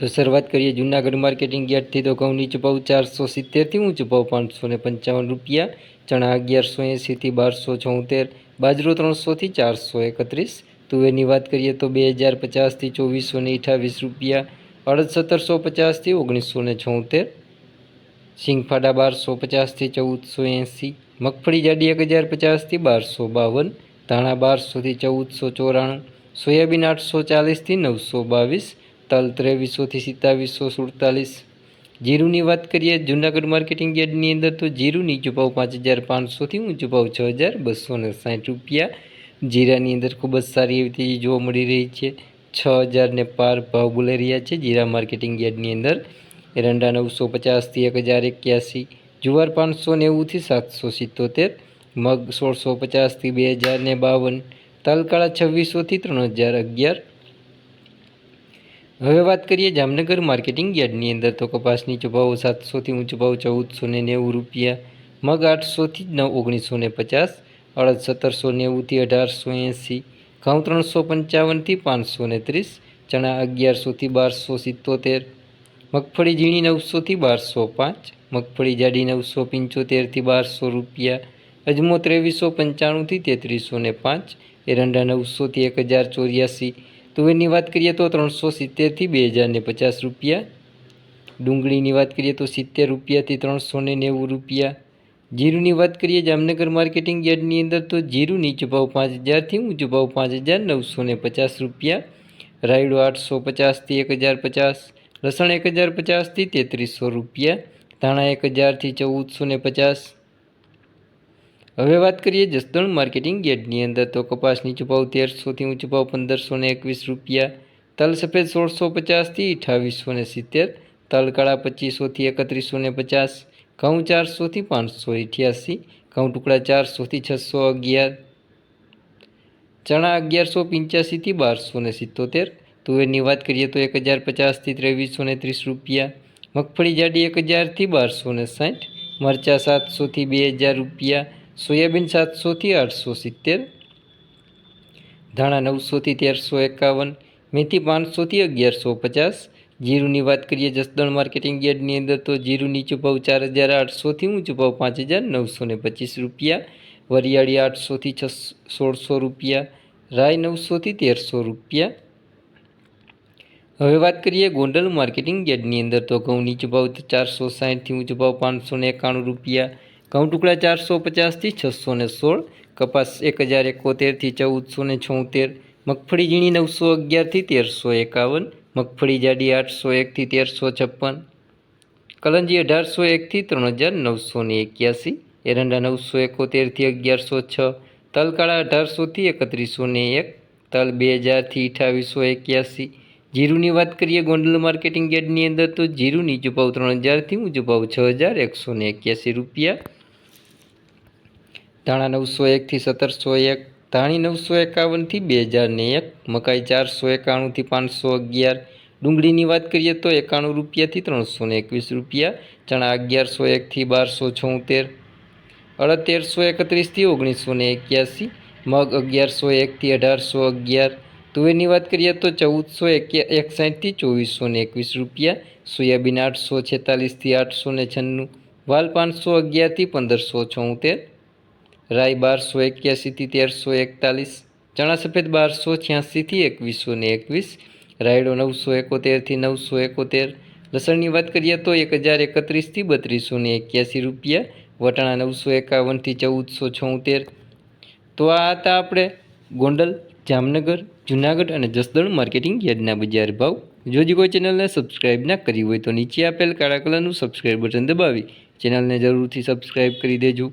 તો શરૂઆત કરીએ જૂનાગઢ માર્કેટિંગ યાર્ડથી. તો ઘઉં નીચો ભાવ ચારસો સિત્તેરથી ઊંચો ભાવ પાંચસો ને પંચાવન રૂપિયા. ચણા અગિયારસો એંસીથી બારસો છોતેર. બાજરો ત્રણસોથી ચારસો એકત્રીસ. તુવેરની વાત કરીએ તો બે હજાર પચાસથી ચોવીસો ને અઠાવીસ રૂપિયા. અડદ સત્તરસો પચાસથી ઓગણીસો ને છોતેર. સિંગફાડા બારસો પચાસથી ચૌદસો એંસી મગફળી જાડી એક હજાર પચાસથી બારસો બાવન. ધાણા બારસોથી ચૌદસો ચોરાણું. સોયાબીન આઠસો ચાલીસથી નવસો બાવીસ. તલ ત્રેવીસોથી સિત્તાવીસો, સુડતાલીસ. જીરુની વાત કરીએ, જૂનાગઢ માર્કેટિંગ યાર્ડની અંદર તો જીરુની નીચો ભાવ પાંચ હજાર પાંચસોથી ઊંચું ભાવ છ હજાર બસો ને સાઠ રૂપિયા. જીરાની અંદર ખૂબ જ સારી એવી તેજી જોવા મળી રહી છે. છ હજારને પાર ભાવ બોલાઈ રહ્યા છે જીરા માર્કેટિંગ યાર્ડની અંદર. એરંડા નવસો પચાસથી એક હજાર એક્યાસી. જુવાર પાંચસો નેવુંથી સાતસો સિત્તોતેર. મગ સોળસો પચાસથી બે હજાર ને બાવન. તલકાળા છવ્વીસોથી ત્રણ હજાર અગિયાર. હવે વાત કરીએ જામનગર માર્કેટિંગ યાર્ડની અંદર તો કપાસની ચભાવો સાતસોથી ઊંચો ભાવ ચૌદસો ને નેવું રૂપિયા, મગ આઠસોથી નવ ઓગણીસો ને પચાસ, અડદ સત્તરસો નેવુંથી અઢારસો એંસી ઘઉં ત્રણસો પંચાવનથી પાંચસો ને ત્રીસ, ચણા અગિયારસોથી બારસો સિત્તોતેર, મગફળી ઝીણી નવસોથી બારસો પાંચ, મગફળી જાડી નવસો પંચોતેરથી બારસો રૂપિયા, અજમો ત્રેવીસો પંચાણુંથી તેત્રીસો ને પાંચ, એરંડા નવસોથી એક હજાર ચોર્યાસી તુવેરની વાત કરીએ તો ત્રણસો સિત્તેરથી બે હજારને પચાસ રૂપિયા. ડુંગળીની વાત કરીએ તો સિત્તેર રૂપિયાથી ત્રણસો નેવું રૂપિયા. જીરુંની વાત કરીએ જામનગર માર્કેટિંગ યાર્ડની અંદર તો જીરું નીચો ભાવ પાંચ હજારથી ઊંચો ભાવ પાંચ હજાર નવસો ને પચાસ રૂપિયા. રાયડો આઠસો પચાસથી એક હજાર પચાસ. લસણ એક હજાર પચાસથી તેત્રીસો રૂપિયા. ધાણા એક હજારથી ચૌદસો ને પચાસ. હવે વાત કરીએ જસદણ માર્કેટિંગ યાર્ડની અંદર, તો કપાસની નીચો તેરસોથી ઊંચો ભાવ પંદરસો ને એકવીસ રૂપિયા, તલ સફેદ સોળસો પચાસથી અઠાવીસો ને સિત્તેર, તલ કાળા પચીસોથી એકત્રીસો ને પચાસ, ઘઉં ચારસોથી પાંચસો અઠ્યાસી ઘઉં ટુકડા ચારસોથી છસો અગિયાર, ચણા અગિયારસો પંચ્યાસીથી બારસો ને સિત્તોતેર, તુવેરની વાત કરીએ તો એક હજાર પચાસથી ત્રેવીસો ને ત્રીસ રૂપિયા, મગફળી જાડી એક હજારથી બારસો ને સાઠ, મરચાં સાતસોથી બે હજાર રૂપિયા સોયાબીન સાતસોથી આઠસો સિત્તેર, ધાણા નવસોથી તેરસો એકાવન, મેથી પાંચસોથી અગિયારસો પચાસ. જીરુની વાત કરીએ જસદણ માર્કેટિંગ યાર્ડની અંદર તો જીરું નીચો ભાવ ચાર હજાર આઠસોથી ઊંચો ભાવ પાંચ હજાર નવસો ને પચીસ રૂપિયા. વરિયાળી આઠસોથી છ સોળસો રૂપિયા. રાય નવસોથી તેરસો રૂપિયા. હવે વાત કરીએ ગોંડલ માર્કેટિંગ યાર્ડની અંદર તો ઘઉં નીચો ભાવ ચારસો સાહીઠથી ઊંચો ભાવ પાંચસો ને એકાણું રૂપિયા. ઘઉં ટુકડા ચારસો પચાસથી છસો ને સોળ, કપાસ એક હજાર એકોતેરથી ચૌદસો ને છોતેર, મગફળી ઝીણી નવસો અગિયારથી તેરસો એકાવન, મગફળી જાડી આઠસો એકથી તેરસો છપ્પન, કલંજી અઢારસો એકથી ત્રણ હજાર નવસો ને એક્યાસી, એરંડા નવસો એકોતેરથી અગિયારસો છ, તલકાળા અઢારસોથી એકત્રીસો ને એક, તલ બે હજારથી અઠાવીસો એક્યાસી. જીરુની વાત કરીએ ગોંડલ માર્કેટિંગ યાર્ડની અંદર તો જીરુની નીચું ભાવ ત્રણ હજારથી ઊંચું ભાવ છ હજાર એકસો ને એક્યાસી રૂપિયા ધાણા નવસો એકથી સત્તરસો એક, ધાણી નવસો એકાવનથી બે હજારને એક, મકાઈ ચારસો એકાણુંથી પાંચસો અગિયાર. ડુંગળીની વાત કરીએ તો એકાણું રૂપિયાથી ત્રણસો ને એકવીસ રૂપિયા, ચણા અગિયારસો એકથી બારસો છોતેર અડદ તેરસો એકત્રીસથી ઓગણીસો ને એક્યાસી, મગ અગિયારસો એકથી અઢારસો અગિયાર. તુવેરની વાત કરીએ તો ચૌદસો એકસાઠથી ચોવીસો ને એકવીસ રૂપિયા, સોયાબીન આઠસો છેતાલીસથી આઠસો ને છન્નું, વાલ પાંચસો અગિયારથી પંદરસો છોતેર રાય બારસો એક્યાસીથી તેરસો એકતાલીસ, ચણા સફેદ બારસો છ્યાસીથી એકવીસો ને એકવીસ, રાયડો નવસો એકોતેરથી નવસો એકોતેર, લસણની વાત કરીએ તો એક હજાર એકત્રીસથી બત્રીસો ને એક્યાસી રૂપિયા, વટાણા નવસો એકાવનથી ચૌદસો છોતેર. તો આ હતા આપણે ગોંડલ, જામનગર, જૂનાગઢ અને જસદણ માર્કેટિંગ યાર્ડના બજાર ભાવ. જો હજી કોઈ ચેનલને સબસ્ક્રાઇબ ના કરી હોય તો નીચે આપેલ કાળા કલરનું સબસ્ક્રાઇબ બટન દબાવી, ચેનલને જરૂરથી સબસ્ક્રાઇબ કરી દેજો.